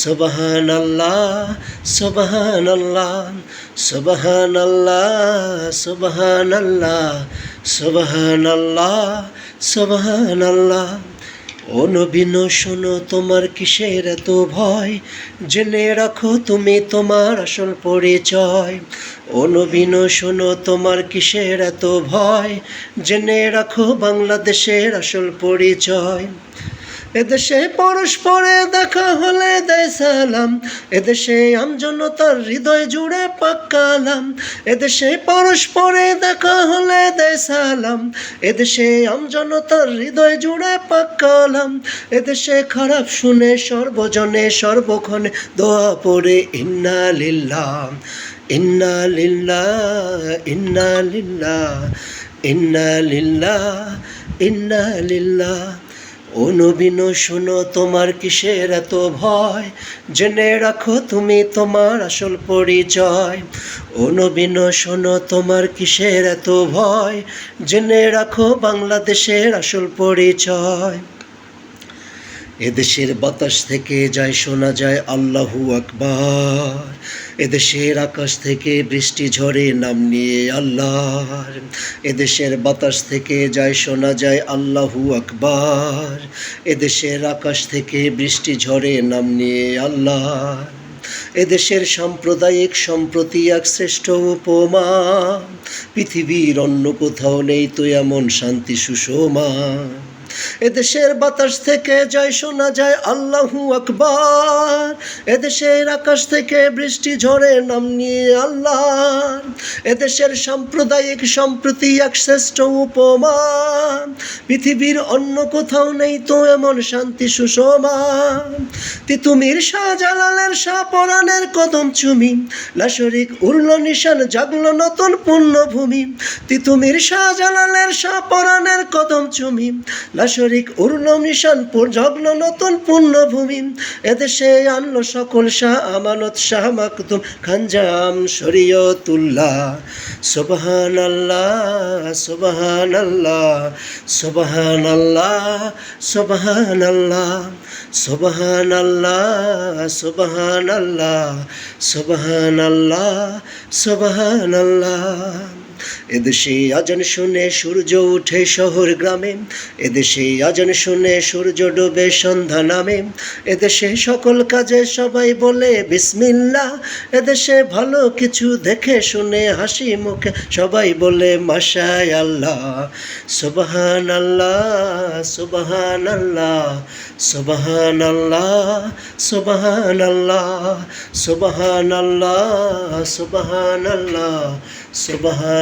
সুবহান আল্লাহ সুবহান আল্লাহ সুবহান আল্লাহ সুবহান আল্লাহ সুবহান আল্লাহ সুবহান আল্লাহ ও নবীন শোনো তোমার কিসের এত ভয়? জেনে রাখো তুমি তোমার আসল পরিচয়। ও নবীন শোনো তোমার কিসের এত ভয়? জেনে রাখো বাংলাদেশের আসল পরিচয়। এদেশে পরস্পরে দেখা হলে দেয় সালাম। এদেশে আমজনতার হৃদয় জুড়ে পাক্কালাম এদেশে পরস্পরে দেখা হলে দেয় সালাম। এদেশে আমজনতার হৃদয় জুড়ে পাক্কালাম এদেশে খারাপ শুনে সর্বজনে সর্বক্ষণে দোয়া পড়ে, ইন্না লিল্লাহ ইন্না লিল্লাহ ইন্না লিল্লাহ ইন্না লিল্লাহ ইন্না লিল্লাহ। ও নবীন শোনো তোমার কিসের এত ভয়? জেনে রাখো তুমি তোমার আসল পরিচয়। ও নবীন শোনো তোমার কিসের এত ভয়? জেনে রাখো বাংলাদেশের আসল পরিচয়। এদেশের বাতাস থেকে যায়, শোনা যায় আল্লাহু আকবার। এদেশের আকাশ থেকে বৃষ্টি ঝরে, নাম নিয়ে আল্লাহর। এদেশের বাতাস থেকে যায়, শোনা যায় আল্লাহু আকবার। এদেশের আকাশ থেকে বৃষ্টি ঝরে, নাম নিয়ে আল্লাহ এদেশের সাম্প্রদায়িক সম্প্রতি এক শ্রেষ্ঠ উপমা। পৃথিবীর অন্য কোথাও নেই তো এমন শান্তি সুষমা। এদেশের বাতাস থেকে জয় শোনা যায় আল্লাহু আকবার। এদেশের আকাশ থেকে বৃষ্টি ঝরে নাম নিয়ে আল্লাহ। এদেশের সাম্প্রদায়িক সম্প্রতি এক শ্রেষ্ঠ উপমা পৃথিবীর অন্য কোথাও নেই তো এমন শান্তি সুষমা তিতুমির শাহজালালের শাহপরাণের কদম চুমি লাশরিক উড়ল নিশান জাগলো নতুন পুণ্যভূমি তিতুমির শাহজালালের শাহপরাণের কদম চুমি উড়ল নিশান পুর জগল নতুন পুণ্যভূমি এদেশে আনলো সকল শাহ আমানত শাহ মাকতুম খানজাম শরীয়তুল্লাহ। সুবহান আল্লাহ সুবহান আল্লাহ সুবহান আল্লাহ সুবহান আল্লাহ সুবহান আল্লাহ সুবহান আল্লাহ সুবহান আল্লাহ সুবহান আল্লাহ এদেশে আজান শুনে সূর্য উঠে শহর গ্রামে, এদেশে আজান শুনে সূর্য ডুবে সন্ধ্যা নামে, এদেশে সকল কাজে সবাই বলে বিসমিল্লা এদেশে ভালো কিছু দেখে শুনে হাসি মুখে সবাই বলে মাশায় আল্লাহ সুবহান আল্লাহ সুবহান আল্লাহ সুবহান আল্লাহ সুবহান আল্লাহ সুবহান আল্লাহ সুবহান আল্লাহ সুবহান